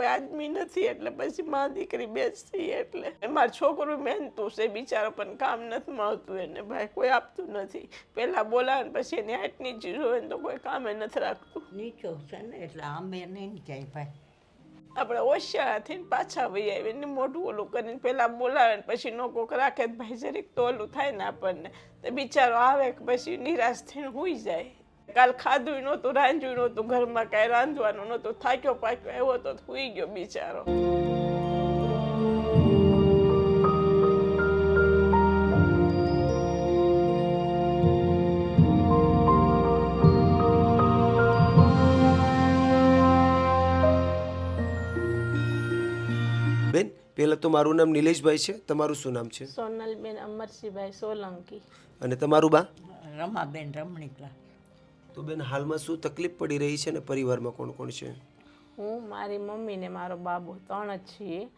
કોઈ આદમી નથી એટલે પછી મા દીકરી બેસતી એટલે. મારો છોકરો મહેનતું છે બિચારો પણ કામ નથી મળતું એને ભાઈ કોઈ આપતું નથી. પહેલાં બોલાવે ને પછી એની હાઈટ ચીજ હોય ને તો કોઈ કામે નથી રાખતું. નીચો છે ને એટલે આંબે નહીં જાય ભાઈ. આપણે ઓશિયાળાથી ને પાછા વહી આવી ને મોઢું ઓલું કરીને પહેલાં બોલાવે ને પછી નો કોક રાખે ભાઈ જરીક તો ઓલું થાય ને આપણને. તો બિચારો આવે કે પછી નિરાશ થઈને હુઈ જાય. કાલ ખાધું નહોતું રાંધ્યું નહોતું ઘરમાં કાંઈ રાંધવાનું નહોતું. થાક્યો પાક્યો એવો તો હુઈ ગયો બિચારો. બેન પહેલાં તો મારું નામ નિલેશભાઈ છે. તમારું શું નામ છે? સોનલબેન અમરસિંહભાઈ સોલંકી. અને તમારું બા? રમાબેન રમણીકલા. તો બેન હાલમાં શું તકલીફ પડી રહી છે અને પરિવારમાં કોણ કોણ છે? હું મારી મમ્મી ને મારો બાબુ ત્રણ જ છીએ.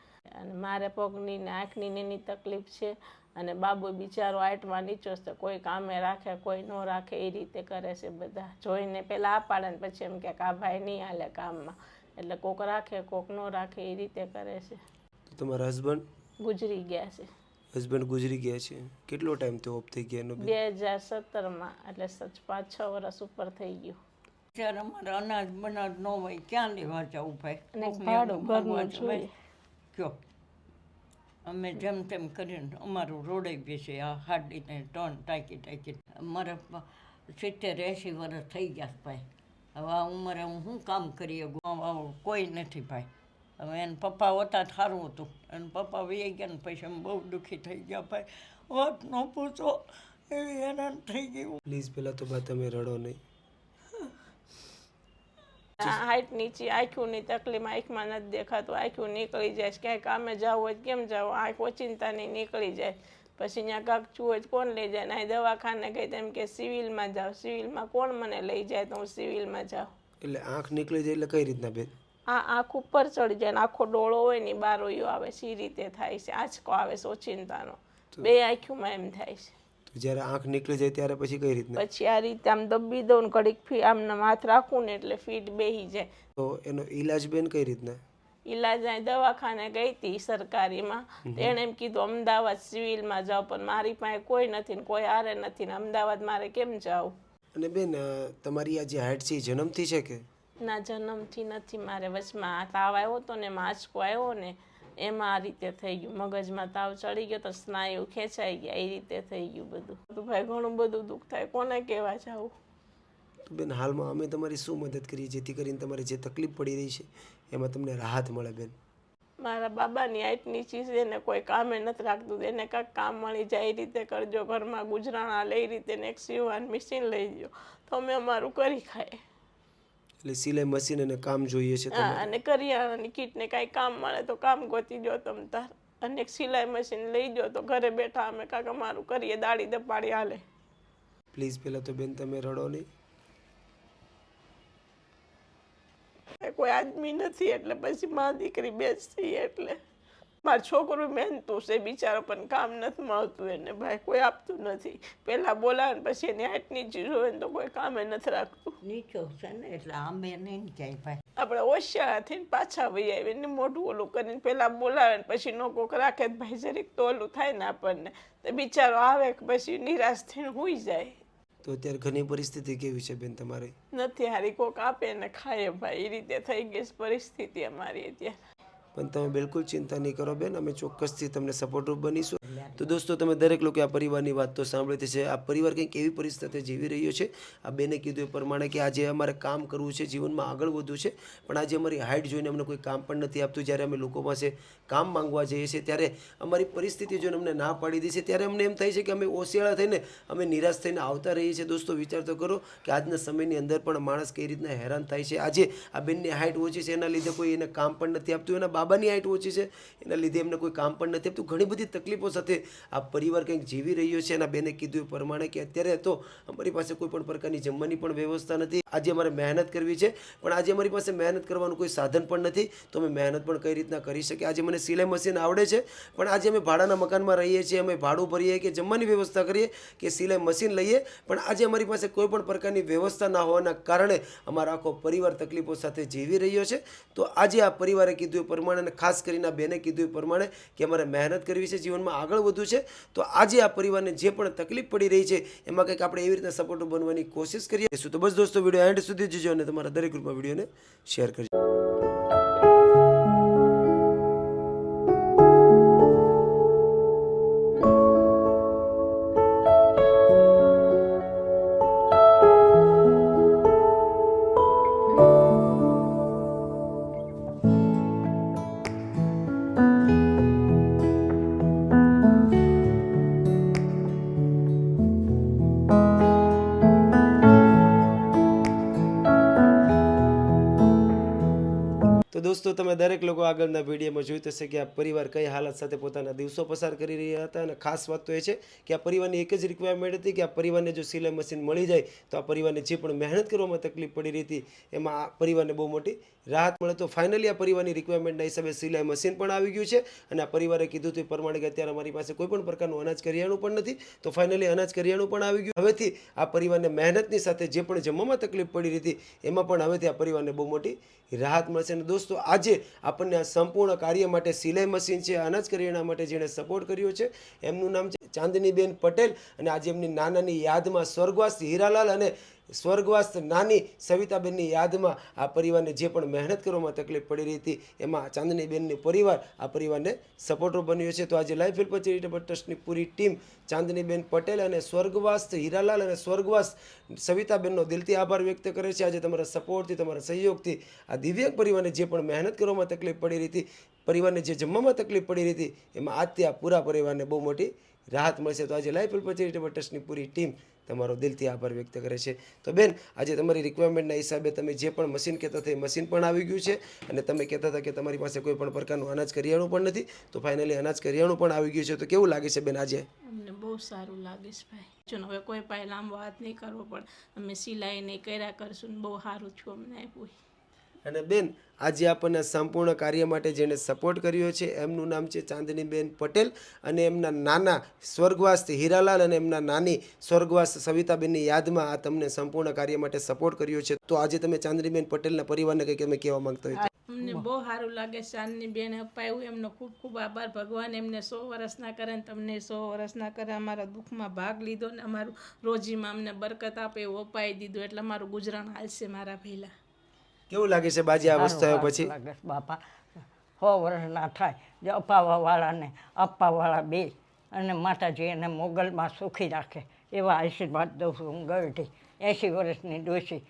અને મારે પગની ને આંખની ને એની તકલીફ છે. અને બાબુ બિચારો આઈટમાં નીચો છે કોઈ કામે રાખે કોઈ ન રાખે એ રીતે કરે છે બધા. જોઈને પહેલાં આ પાડે ને પછી એમ કે આ ભાઈ નહીં હાલે કામમાં. એટલે કોક રાખે કોક ન રાખે એ રીતે કરે છે. તમારા હસબન્ડ ગુજરી ગયા છે. હસબન્ડ ગુજરી ગયા છે. કેટલો ટાઈમ થયો ઓફ થઈ ગયા એનો બે? હજાર સત્તરમાં એટલે સચ પાંચ છ વર્ષ ઉપર થઈ ગયું. જ્યારે અમારે અનાજ બનાજ ન હોય ક્યાં લેવા જવું ભાઈ. કયો? અમે જેમ તેમ કરીને અમારું રોડે બેસે આ હાડીને ટોન ટાંકી ટાંકી. અમારે સિત્તેર એંસી વર્ષ થઈ ગયા ભાઈ. હવે આ ઉંમરે હું શું કામ કરીએ કોઈ નથી ભાઈ. હવે એને પપ્પા હોતા જ સારું હતું. એને પપ્પા વહી ગયા ને પછી એમ બહુ દુઃખી થઈ ગયા. ભાઈ વાત ન પૂછો એવી હેરાન થઈ ગયું પ્લીઝ પહેલાં તો બા તમે રડો નહીં. હાઈટ નીચી આંખોની તકલીફ આંખમાં નથી દેખાતું. આંખું નીકળી જાય ક્યાંય કામે જવું હોય કેમ જવું? આંખ ઓચિંતાની નીકળી જાય. પછી ત્યાં કાંક છું હોય કોણ લઈ જાય? ના દવાખાને ગઈ તેમ કે સિવિલમાં જાઓ. સિવિલમાં કોણ મને લઈ જાય તો હું સિવિલમાં જાઉં? એટલે આંખ નીકળી જાય એટલે કઈ રીતના બેન આ આંખ ઉપર ચડી જાય આખો ડોળો હોય ને બારોયો આવે છે એ રીતે થાય છે આંચકો આવે છે ઓચિંતાનો. બે આંખોમાં એમ થાય છે. તો જ્યારે આંખ નીકળી જાય ત્યારે પછી કઈ રીતના? પછી આ રીતે આમ દબી દઉં ને ઘડીક ફી આમ હાથ રાખું ને એટલે ફીટ બેહી જાય. તો એનો ઈલાજ બેન કઈ રીતના? ઈલાજ દવાખાને ગઈ હતી સરકારીમાં. તેણે એમ કીધું અમદાવાદ સિવિલમાં જાઓ પણ મારી પાસે કોઈ નથી ને કોઈ હારે નથી ને અમદાવાદ મારે કેમ જાવ અને બેન તમારી આ જે હાઈટ છે એ જન્મથી છે કે? ના જન્મથી નથી મારે વચમાં આ તાવ આવ્યો હતો ને માચકો આવ્યો ને એમાં આ રીતે થઈ ગયું. મગજમાં તાવ ચડી ગયો તો સ્નાયુ ખેંચાઈ ગયા એ રીતે થઈ ગયું બધું. તો ભાઈ ઘણું બધું દુઃખ થાય. કોને કહેવા જાવું તો બેન હાલમાં અમે તમારી શું મદદ કરીએ? જેથી કરીને તમારે જે તકલીફ પડી રહી છે એમાં તમને રાહત મળે બેન. મારા બાબાની આઈટની છે એને કોઈ કામે નથી રાખતું. એને કાંઈક કામ મળી જાય એ રીતે કરજો. ઘરમાં ગુજરાણા લઈ રીતે ને એક સીવવાનું મશીન લઈ ગયો તો અમે અમારું કરી ખાય એટલે સિલાઈ મશીન અને કામ જોઈએ છે હા અને કરિયાણાની કીટને કાંઈ કામ મળે તો કામ ગોતી જો તમ તાર. અને એક સિલાઈ મશીન લઈ જો તો ઘરે બેઠા અમે કાકા અમારું કરીએ દાડી દપાડી હાલે. પ્લીઝ પહેલાં તો બેન તમે રડો નહીં. કોઈ આદમી નથી એટલે પછી માં દીકરી બેસતી એટલે. મારો છોકરો મહેનતું છે બિચારો પણ કામ નથી મળતું એને ભાઈ કોઈ આપતું નથી. પહેલાં બોલાવે ને પછી એની હાઈટ નીચી જોવે ને તો કોઈ કામે નથી રાખતું. નીચો છે ને એટલે આંબે નહીં જાય ભાઈ. આપણે હોશિયાર થઈને પાછા વહી આવીએ ને મોઢું ઓલું કરીને પહેલા બોલાવે ને પછી નો કોક રાખે ભાઈ જરીક તો ઓલું થાય ને આપણને. તો બિચારો આવે કે પછી નિરાશ થઈને હુઈ જાય. તો અત્યારે ઘરની પરિસ્થિતિ કેવી છે બેન તમારી? નથી હારી કોક આપે ને ખાય ભાઈ એ રીતે થઈ ગઈ પરિસ્થિતિ અમારી અત્યારે. પણ તમે બિલકુલ ચિંતા નહીં કરો બેન, અમે ચોક્કસથી તમને સપોર્ટરૂપ બનીશું. તો દોસ્તો, તમે દરેક લોકો આ પરિવારની વાત તો સાંભળી છે આ પરિવાર કંઈક એવી પરિસ્થિતિ જીવી રહ્યો છે. આ બેને કીધું એ પ્રમાણે કે આજે અમારે કામ કરવું છે, જીવનમાં આગળ વધવું છે. પણ આજે અમારી હાઇટ જોઈને અમને કોઈ કામ પણ નથી આપતું. જ્યારે અમે લોકો પાસે કામ માંગવા જઈએ છીએ, ત્યારે અમારી પરિસ્થિતિ જોઈને અમને ના પાડી દે છે. ત્યારે અમને એમ થાય છે કે અમે ઓશિયાળા થઈને, અમે નિરાશ થઈને આવતા રહીએ છીએ. દોસ્તો, વિચાર તો કરો કે આજના સમયની અંદર પણ માણસ કઈ રીતના હેરાન થાય છે. આજે આ બેનની હાઇટ ઓછી છે, એના લીધે કોઈ એને કામ પણ નથી આપતું, એના બાબાની આઈટ ઓછી છે, એના લીધે એમને કોઈ કામ પણ નથી આપતું. ઘણી બધી તકલીફો સાથે આ પરિવાર કંઈક જીવી રહ્યો છે. એના બેને કીધું એ પ્રમાણે કે અત્યારે તો અમારી પાસે કોઈ પણ પ્રકારની જમવાની પણ વ્યવસ્થા નથી. આજે અમારે મહેનત કરવી છે, પણ આજે અમારી પાસે મહેનત કરવાનું કોઈ સાધન પણ નથી. તો અમે મહેનત પણ કઈ રીતના કરી શકીએ? આજે મને સિલાઈ મશીન આવડે છે, પણ આજે અમે ભાડાના મકાનમાં રહીએ છીએ. અમે ભાડું ભરીએ કે જમવાની વ્યવસ્થા કરીએ કે સિલાઈ મશીન લઈએ, પણ આજે અમારી પાસે કોઈ પણ પ્રકારની વ્યવસ્થા ના હોવાના કારણે અમારો આખો પરિવાર તકલીફો સાથે જીવી રહ્યો છે. તો આજે આ પરિવારે કીધું એ પ્રમાણે અને ખાસ કરીને આ બેને કીધું એ પ્રમાણે કે અમારે મહેનત કરવી છે, જીવનમાં આગળ વધવું છે. તો આજે આ પરિવારને જે પણ તકલીફ પડી રહી છે, એમાં કંઈક આપણે એવી રીતના સપોર્ટ બનવાની કોશિશ કરીએ. તો બસ દોસ્તો વીડિયો એન્ડ સુધી જોજો અને તમારા દરેક ગ્રુપમાં વિડીયોને શેર કરજો. તો દોસ્તો, તમે દરેક લોકો આગળના વિડીયોમાં જોયું હશે કે આ પરિવાર કઈ હાલત સાથે પોતાના દિવસો પસાર કરી રહ્યા હતા અને ખાસ વાત તો એ છે કે આ પરિવારની એક જ રિક્વાયરમેન્ટ હતી કે આ પરિવારને જો સિલાઈ મશીન મળી જાય તો આ પરિવારને જે પણ મહેનત કરવામાં તકલીફ પડી રહી હતી એમાં આ પરિવારને બહુ મોટી રાહત મળે. તો ફાઇનલી આ પરિવારની રિક્વાયરમેન્ટના હિસાબે સિલાઈ મશીન પણ આવી ગયું છે અને આ પરિવારે કીધું હતું પ્રમાણે કે અત્યારે અમારી પાસે કોઈ પણ પ્રકારનું અનાજ કરિયાણું પણ નથી. તો ફાઇનલી અનાજ કરિયાણું પણ આવી ગયું. હવેથી આ પરિવારને મહેનતની સાથે જે પણ જમવામાં તકલીફ પડી રહી હતી એમાં પણ હવેથી આ પરિવારને બહુ મોટી રાહત મળશે. અને દોસ્તો આજે આપણને આ સંપૂર્ણ કાર્ય માટે સિલાઈ મશીન છે, અનાજ કરિયાણા માટે જેણે સપોર્ટ કર્યો છે, એમનું નામ છે ચાંદનીબેન પટેલ અને આજે એમની નાનાની યાદમાં સ્વર્ગવાસી હીરાલાલ અને સ્વર્ગવાસ નાની સવિતાબેનની યાદમાં આ પરિવારને જે પણ મહેનત કરવામાં તકલીફ પડી રહી હતી, એમાં ચાંદનીબેનની પરિવાર આ પરિવારને સપોર્ટર બન્યો છે. તો આજે લાઈફ હેલ્પ ચેરિટેબલ ટ્રસ્ટની પૂરી ટીમ ચાંદનીબેન પટેલ અને સ્વર્ગવાસ હીરાલાલ અને સ્વર્ગવાસ સવિતાબેનનો દિલથી આભાર વ્યક્ત કરે છે. આજે તમારા સપોર્ટથી તમારા સહયોગથી આ દિવ્યાંગ પરિવારને જે પણ મહેનત કરવામાં તકલીફ પડી રહી હતી પરિવારને જે જમવામાં તકલીફ પડી રહી હતી, એમાં આજથી આ પૂરા પરિવારને બહુ મોટી રાહત મળશે. તો આજે લાઈફ હેલ્પ ચેરિટેબલ ટ્રસ્ટની પૂરી ટીમ તમારો દિલથી આભાર વ્યક્ત કરે છે. તો બેન, આજે તમારી રિક્વાયરમેન્ટના હિસાબે તમે જે પણ મશીન કહેતા હતા એ મશીન પણ આવી ગયું છે અને તમે કહેતા હતા કે તમારી પાસે કોઈ પણ પ્રકારનું અનાજ કરિયાણું પણ નથી. તો ફાઇનલી અનાજ કરિયાણું પણ આવી ગયું છે. તો કેવું લાગે છે બેન આજે? બહુ સારું લાગે છે ભાઈ. જો હવે કોઈ પાસે લાંબો હાથ નહીં કરવો પણ અમે સિલાઈ નહીં કર્યા કરશું બહુ સારું છું અમને આપ્યું અને બેન, આજે આપણને સંપૂર્ણ કાર્ય માટે જેણે સપોર્ટ કર્યો છે, એમનું નામ છે ચાંદનીબેન પટેલ અને એમના નાના સ્વર્ગવાસ હીરાલાલ અને એમના નાની સ્વર્ગવાસ સવિતાબેનની યાદમાં આ તમને સંપૂર્ણ કાર્ય માટે સપોર્ટ કર્યો છે. તો આજે તમે ચાંદનીબેન પટેલના પરિવારને કંઈક તમે કહેવા માંગતા હોય. અમને બહુ સારું લાગે ચાંદની બેન અપાયું એમનો ખૂબ ખૂબ આભાર. ભગવાન એમને સો વર્ષના કરે ને તમને સો વર્ષના કરે, અમારા દુઃખમાં ભાગ લીધો ને અમારું રોજીમાં અમને બરકત આપે, એવું અપાઈ દીધું. એટલે અમારું ગુજરાન હાલશે મારા પહેલાં કેવું લાગે છે બાજી આ વસ્તુ થયો પછી? બાપા. સો વર્ષ ના થાય. જે અપાવાવાળાને અપાવાળા બે અને માતાજી એને મોગલમાં સુખી રાખે એવા આશીર્વાદ દઉં છું હું ગરઢી એંશી વર્ષની ડોશી.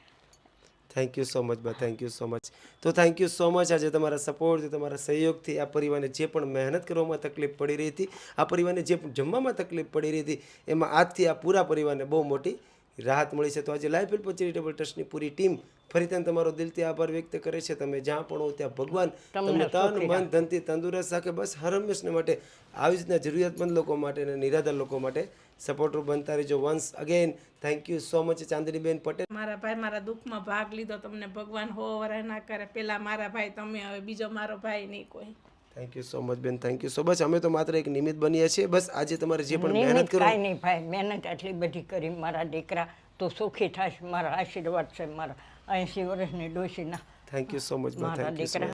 થેન્ક યુ સો મચ બા. થેન્ક યુ સો મચ તો થેન્ક યુ સો મચ આજે તમારા સપોર્ટથી તમારા સહયોગથી આ પરિવારને જે પણ મહેનત કરવામાં તકલીફ પડી રહી હતી આ પરિવારને જે પણ જમવામાં તકલીફ પડી રહી હતી એમાં આજથી આ પૂરા પરિવારને બહુ મોટી રાહત મળી છે તો આજે લાઈફ હેલ્પ ચેરિટેબલ ટ્રસ્ટની પૂરી ટીમ ફરીથી તમારો દિલથી આભાર વ્યક્ત કરે છે. તમે જ્યાં પણ હો ત્યાં ભગવાન તમને તન મન ધનથી તંદુરસ્ત રાખે. બસ હર હંમેશને માટે આવી રીતના જરૂરિયાતમંદ લોકો માટે અને નિરાધાર લોકો માટે સપોર્ટર બનતા રહેજો. Once again thank you so much Chandniben Patel. મારા ભાઈ મારા દુઃખમાં ભાગ લીધો. તમને ભગવાન હો વરાય ના કરે. પેલા મારા ભાઈ તમે હવે બીજો મારો ભાઈ નહીં કોઈ. થેન્ક યુ સો મચ બેન. થેન્ક યુ સો મચ અમે તો માત્ર એક નિમિત્ત બનીએ છીએ. બસ આજે તમારે જે પણ મહેનત કરો કાંઈ નહીં ભાઈ. મહેનત આટલી બધી કરી મારા દીકરા તો સુખી થશે. મારા આશીર્વાદ છે મારા. એંશી વર્ષની ડોશીના થેન્ક યુ સો મચ મારા દીકરા.